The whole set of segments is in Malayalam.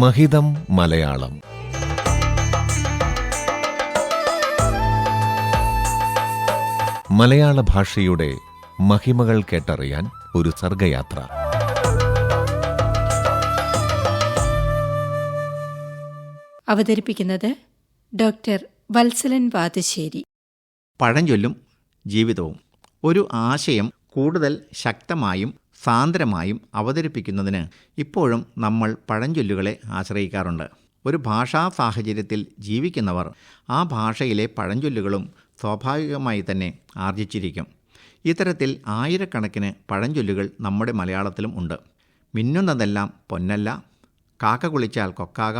മഹിതം മലയാളം. മലയാള ഭാഷയുടെ മഹിമകൾ കേട്ടറിയാൻ ഒരു സർഗയാത്ര. അവതരിപ്പിക്കുന്നത് ഡോക്ടർ വത്സലൻ വാതശ്ശേരി പഴഞ്ചൊല്ലും ജീവിതവും. ഒരു ആശയം കൂടുതൽ ശക്തമായും സാന്ദ്രമായും അവതരിപ്പിക്കുന്നതിന് ഇപ്പോഴും നമ്മൾ പഴഞ്ചൊല്ലുകളെ ആശ്രയിക്കാറുണ്ട്. ഒരു ഭാഷാ സാഹചര്യത്തിൽ ജീവിക്കുന്നവർ ആ ഭാഷയിലെ പഴഞ്ചൊല്ലുകളും സ്വാഭാവികമായി തന്നെ ആർജിച്ചിരിക്കും. ഇത്തരത്തിൽ ആയിരക്കണക്കിന് പഴഞ്ചൊല്ലുകൾ നമ്മുടെ മലയാളത്തിലും ഉണ്ട്. മിന്നുന്നതെല്ലാം പൊന്നല്ല കാക്ക കുളിച്ചാൽ കൊക്കാക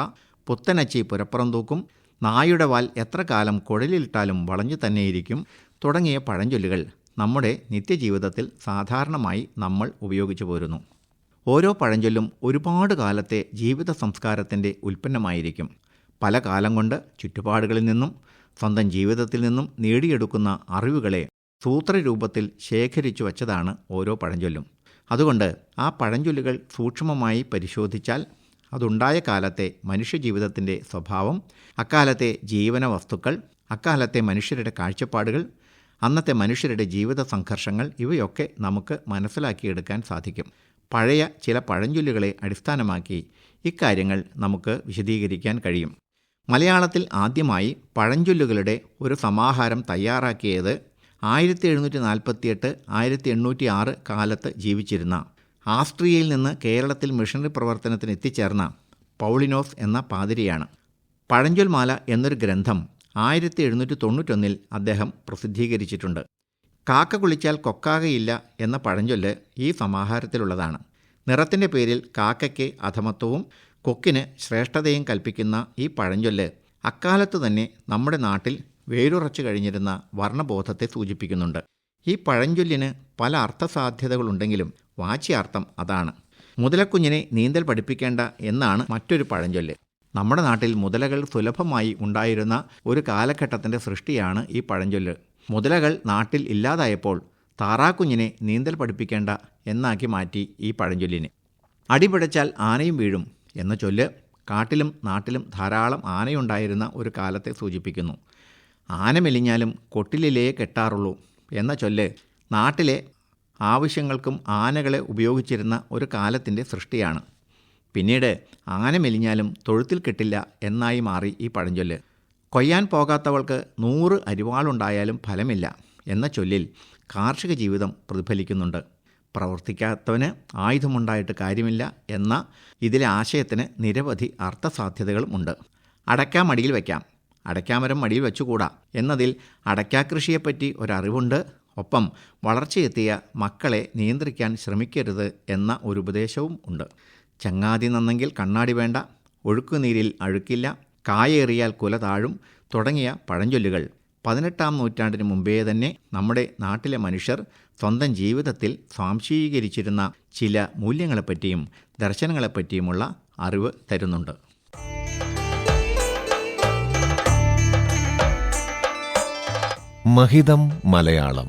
പുത്തനച്ചി പുരപ്പുറം തൂക്കും നായുടെ വാൽ എത്ര കാലം കുഴലിലിട്ടാലും വളഞ്ഞു തന്നെയിരിക്കും തുടങ്ങിയ പഴഞ്ചൊല്ലുകൾ നമ്മുടെ നിത്യജീവിതത്തിൽ സാധാരണമായി നമ്മൾ ഉപയോഗിച്ചു പോരുന്നു. ഓരോ പഴഞ്ചൊല്ലും ഒരുപാട് കാലത്തെ ജീവിത സംസ്കാരത്തിന്റെ ഉൽപ്പന്നമായിരിക്കും. പല കാലം കൊണ്ട് ചുറ്റുപാടുകളിൽ നിന്നും സ്വന്തം ജീവിതത്തിൽ നിന്നും നേടിയെടുക്കുന്ന അറിവുകളെ സൂത്രരൂപത്തിൽ ശേഖരിച്ചു വച്ചതാണ് ഓരോ പഴഞ്ചൊല്ലും. അതുകൊണ്ട് ആ പഴഞ്ചൊല്ലുകൾ സൂക്ഷ്മമായി പരിശോധിച്ചാൽ അതുണ്ടായ കാലത്തെ മനുഷ്യജീവിതത്തിന്റെ സ്വഭാവം അക്കാലത്തെ ജീവന വസ്തുക്കൾ അക്കാലത്തെ മനുഷ്യരുടെ കാഴ്ചപ്പാടുകൾ അന്നത്തെ മനുഷ്യരുടെ ജീവിത സംഘർഷങ്ങൾ ഇവയൊക്കെ നമുക്ക് മനസ്സിലാക്കിയെടുക്കാൻ സാധിക്കും. പഴയ ചില പഴഞ്ചൊല്ലുകളെ അടിസ്ഥാനമാക്കി ഇക്കാര്യങ്ങൾ നമുക്ക് വിശദീകരിക്കാൻ കഴിയും. മലയാളത്തിൽ ആദ്യമായി പഴഞ്ചൊല്ലുകളുടെ ഒരു സമാഹാരം തയ്യാറാക്കിയത് ആയിരത്തി എഴുന്നൂറ്റി നാൽപ്പത്തിയെട്ട് ആയിരത്തി എണ്ണൂറ്റി ആറ് കാലത്ത് ജീവിച്ചിരുന്ന ആസ്ട്രിയയിൽ നിന്ന് കേരളത്തിൽ മിഷണറി പ്രവർത്തനത്തിന് എത്തിച്ചേർന്ന പൗളിനോസ് എന്ന പാതിരിയാണ്. പഴഞ്ചൊൽമാല എന്നൊരു ഗ്രന്ഥം ആയിരത്തി എഴുന്നൂറ്റി തൊണ്ണൂറ്റൊന്നിൽ അദ്ദേഹം പ്രസിദ്ധീകരിച്ചിട്ടുണ്ട്. കാക്ക കുളിച്ചാൽ കൊക്കാകയില്ല എന്ന പഴഞ്ചൊല്ല് ഈ സമാഹാരത്തിലുള്ളതാണ്. നിറത്തിന്റെ പേരിൽ കാക്കയ്ക്ക് അധമത്വവും കൊക്കിന് ശ്രേഷ്ഠതയും കൽപ്പിക്കുന്ന ഈ പഴഞ്ചൊല്ല് അക്കാലത്ത് തന്നെ നമ്മുടെ നാട്ടിൽ വേരുറച്ചു കഴിഞ്ഞിരുന്ന വർണബോധത്തെ സൂചിപ്പിക്കുന്നുണ്ട്. ഈ പഴഞ്ചൊല്ലിന് പല അർത്ഥസാധ്യതകളുണ്ടെങ്കിലും വാച്യാർത്ഥം അതാണ്. മുതലക്കുഞ്ഞിനെ നീന്തൽ പഠിപ്പിക്കേണ്ട എന്നാണ് മറ്റൊരു പഴഞ്ചൊല്ല്. നമ്മുടെ നാട്ടിൽ മുതലകൾ സുലഭമായി ഉണ്ടായിരുന്ന ഒരു കാലഘട്ടത്തിന്റെ സൃഷ്ടിയാണ് ഈ പഴഞ്ചൊല്ല്. മുതലകൾ നാട്ടിൽ ഇല്ലാതായപ്പോൾ താറാക്കുഞ്ഞിനെ നീന്തൽ പഠിപ്പിക്കേണ്ട എന്നാക്കി മാറ്റി ഈ പഴഞ്ചൊല്ലിനെ. അടിപിടച്ചാൽ ആനയും വീഴും എന്ന ചൊല്ല് കാട്ടിലും നാട്ടിലും ധാരാളം ആനയുണ്ടായിരുന്ന ഒരു കാലത്തെ സൂചിപ്പിക്കുന്നു. ആന മെലിഞ്ഞാലും കൊട്ടിലിലേ കെട്ടാറുള്ളൂ എന്ന ചൊല്ല് നാട്ടിലെ ആവശ്യങ്ങൾക്കും ആനകളെ ഉപയോഗിച്ചിരുന്ന ഒരു കാലത്തിന്റെ സൃഷ്ടിയാണ്. പിന്നീട് ആന മെലിഞ്ഞാലും തൊഴുത്തിൽ കിട്ടില്ല എന്നായി മാറി ഈ പഴഞ്ചൊല്ല്. കൊയ്യാൻ പോകാത്തവൾക്ക് നൂറ് അരിവാളുണ്ടായാലും ഫലമില്ല എന്ന ചൊല്ലിൽ കാർഷിക ജീവിതം പ്രതിഫലിക്കുന്നുണ്ട്. പ്രവർത്തിക്കാത്തവന് ആയുധമുണ്ടായിട്ട് കാര്യമില്ല എന്ന ഇതിലെ ആശയത്തിന് നിരവധി അർത്ഥസാധ്യതകളും ഉണ്ട്. അടയ്ക്കാ മടിയിൽ വയ്ക്കാം അടയ്ക്കാമരം മടിയിൽ വെച്ചുകൂടാ എന്നതിൽ അടയ്ക്കാകൃഷിയെപ്പറ്റി ഒരറിവുണ്ട്. ഒപ്പം വളർച്ചയെത്തിയ മക്കളെ നിയന്ത്രിക്കാൻ ശ്രമിക്കരുത് എന്ന ഒരു ഉപദേശവും ഉണ്ട്. ചങ്ങാതി നന്നെങ്കിൽ കണ്ണാടി വേണ്ട ഒഴുക്കുനീരിൽ അഴുക്കില്ല കായേറിയാൽ കുല താഴും തുടങ്ങിയ പഴഞ്ചൊല്ലുകൾ. പതിനെട്ടാം നൂറ്റാണ്ടിന് മുമ്പേ തന്നെ നമ്മുടെ നാട്ടിലെ മനുഷ്യർ സ്വന്തം ജീവിതത്തിൽ സ്വാംശീകരിച്ചിരുന്ന ചില മൂല്യങ്ങളെപ്പറ്റിയും ദർശനങ്ങളെപ്പറ്റിയുമുള്ള അറിവ് തരുന്നുണ്ട്. മഹിതം മലയാളം